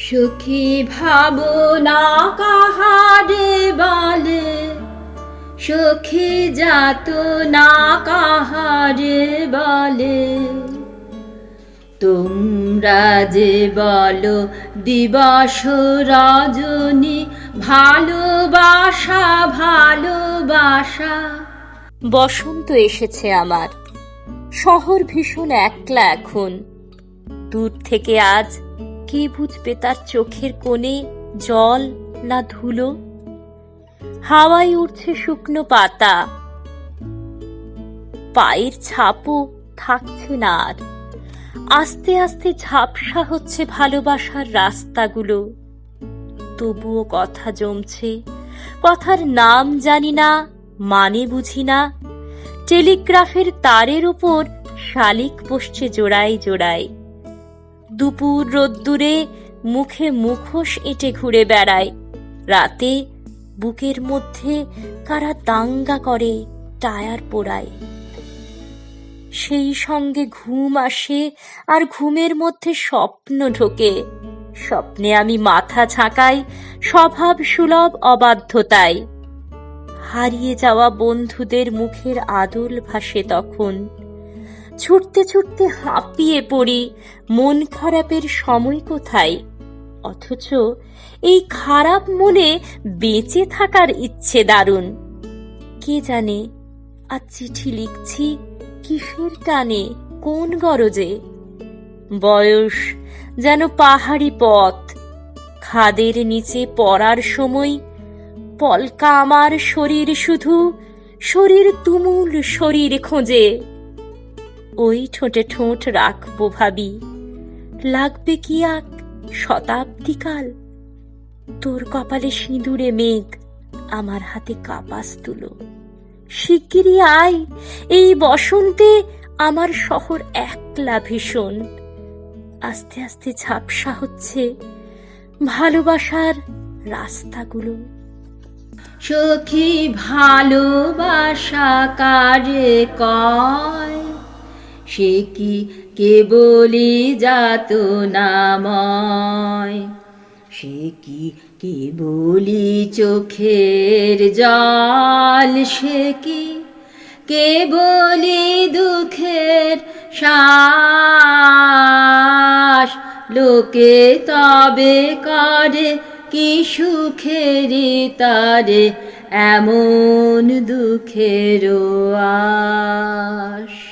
সুখী ভাবনা কাহারে বলে, সুখী যাত না কাহারে বলে। তোমরা যে বলো দিবস রজনী, ভালোবাসা ভালোবাসা। বসন্ত এসেছে আমার। শহর ভীষণ একলা এখন। দূর থেকে আজ কে বুঝবে তার চোখের কোণে জল না ধুলো? হাওয়ায় উঠছে শুকনো পাতা। পায়ের ছাপও থাকছে না আর। আস্তে আস্তে ঝাপসা হচ্ছে ভালোবাসার রাস্তাগুলো। তবুও কথা জমছে। কথার নাম জানি না মানে বুঝি না। টেলিগ্রাফের তারের উপর শালিক বসছে জোড়ায় জোড়ায়। দুপুর রোদ্দুরে মুখে মুখোশ এঁটে ঘুরে বেড়ায়। রাতে বুকের মধ্যে কারা দাঙ্গা করে টায়ার পোড়ায়। সেই সঙ্গে ঘুম আসে আর ঘুমের মধ্যে স্বপ্ন ঢোকে। স্বপ্নে আমি মাথা ঝাঁকাই, স্বভাব সুলভ অবাধ্যতায়। হারিয়ে যাওয়া বন্ধুদের মুখের আদল ভাসে তখন। ছুটতে ছুটতে হাঁপিয়ে পড়ি। মন খারাপের সময় কোথায়? অথচ এই খারাপ মনে বেঁচে থাকার ইচ্ছে দারুণ। কে জানে আর চিঠি লিখছি কিসের টানে, কোন গরজে? বয়স যেন পাহাড়ি পথ। খাদের নিচে পড়ার সময় পলকা আমার শরীর শুধু শরীর তুমুল শরীর খোঁজে। ওই ঠোঁটে ঠোঁট রাখব ভাবি। লাগবে কি আক শতাব্দীকাল? তোর কপালে সিঁদুরে মেঘ, আমার হাতে কাপাস তুলো। শিগগিরই আয়, এই বসন্তে আমার শহর একলা ভীষণ। আস্তে আস্তে ঝাপসা হচ্ছে ভালোবাসার রাস্তাগুলো। সখী ভালোবাসা কারে কয়? সে কি কেবলি যাত নাময়? সে কি কেবলি চোখের জল? সে কি কেবলি দুঃখের শ্বাস? লোকে তবে করে কি সুখেরই তারে? এমন দুঃখের আশ।